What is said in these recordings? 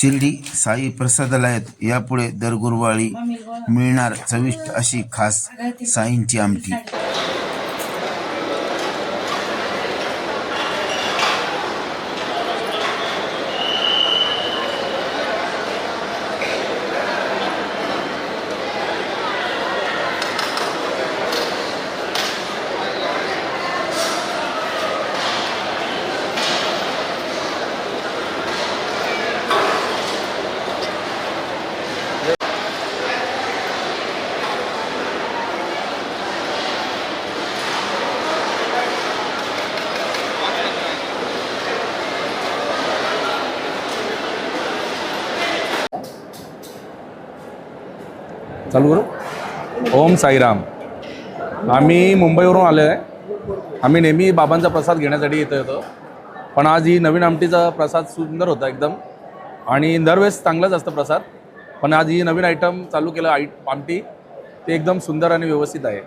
शिर्डी साई प्रसादालयात यापुढे दर गुरुवारी मिळणार चविष्ट अशी खास साईंची आमटी. चालू करू? ओम साईराम. आम्ही मुंबईवरून आलो आहे. आम्ही नेहमी बाबांचा प्रसाद घेण्यासाठी येतो येतो. पण आज ही नवीन आमटीचा प्रसाद सुंदर होता एकदम. आणि दरवेळेस चांगलाच असतं प्रसाद. पण आज ही नवीन आयटम चालू केलं आय आमटी. ते एकदम सुंदर आणि व्यवस्थित आहे.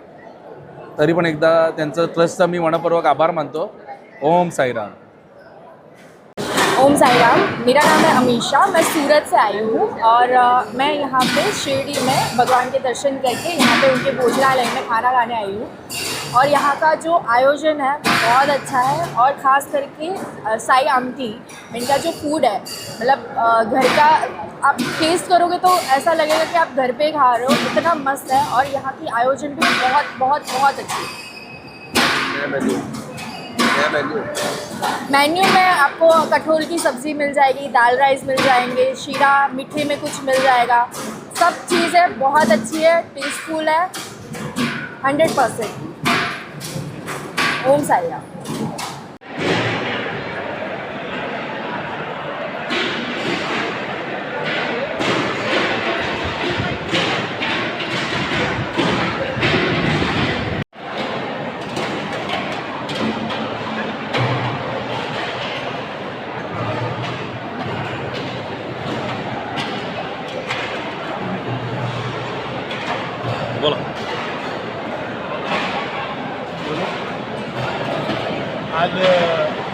तरी पण एकदा त्यांचं ट्रस्टचा मी मनपूर्वक आभार मानतो. ओम साईराम. ओम साई राम मेरा नाम है अमीशा मैं सूरत से आई हूँ और मैं यहाँ पे शिरडी में भगवान के दर्शन करके यहाँ पे उनके भोजनालय में खाना खाने आई हूँ। और यहाँ का जो आयोजन है, बहुत अच्छा है और ख़ास करके साई आमटी, इनका जो फ़ूड है मतलब घर का, आप टेस्ट करोगे तो ऐसा लगेगा कि आप घर पे खा रहे हो, इतना मस्त है और यहाँ की आयोजन भी बहुत बहुत बहुत अच्छी है। मेन्यू में आपको कठोल की सब्ज़ी मिल जाएगी, दाल राइस मिल जाएँगे, शीरा, मीठे में कुछ मिल जाएगा। सब चीज़ें बहुत अच्छी है टेस्टफुल है हंड्रेड परसेंट ओम राम बोला. आज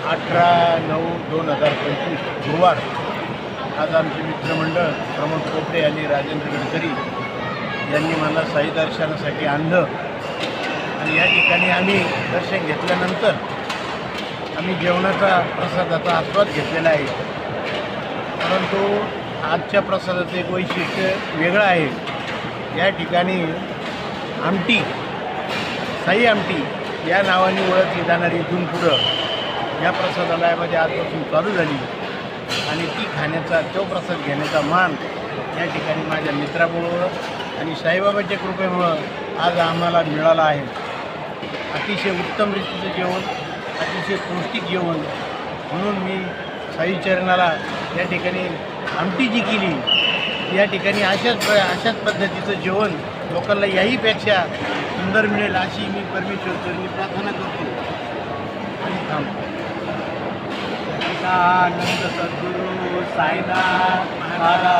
अठरा नऊ दोन हजार पंचवीस गुरुवार आज आमचे मित्रमंडळ प्रमोद कोपडे आणि राजेंद्र गडकरी यांनी मला साई दर्शनासाठी आणलं. आणि या ठिकाणी आम्ही दर्शन घेतल्यानंतर आम्ही जेवणाचा प्रसादाचा आस्वाद घेतलेला आहे. परंतु आजच्या प्रसादाचं एक वैशिष्ट्य वेगळं आहे. या ठिकाणी आमटी साई आमटी या नावाने ओळखली जाणारी इथून पुढं या प्रसादालयामध्ये आजपासून चालू झाली. आणि ती खाण्याचा तो प्रसाद घेण्याचा मान या ठिकाणी माझ्या मित्रामुळं आणि साईबाबाच्या कृपेमुळं आज आम्हाला मिळाला आहे. अतिशय उत्तम रीतीचं जेवण अतिशय पौष्टिक जेवण. म्हणून मी साईचरणाला या ठिकाणी आमटी जी केली या ठिकाणी अशाच प- अशाच पद्धतीचं जेवण लोकांना याहीपेक्षा सुंदर मिळेल अशी मी परमेश्वरचरणी प्रार्थना करतो. आणि थांबतो आनंद सद्गुरू साईनाथ महाराज.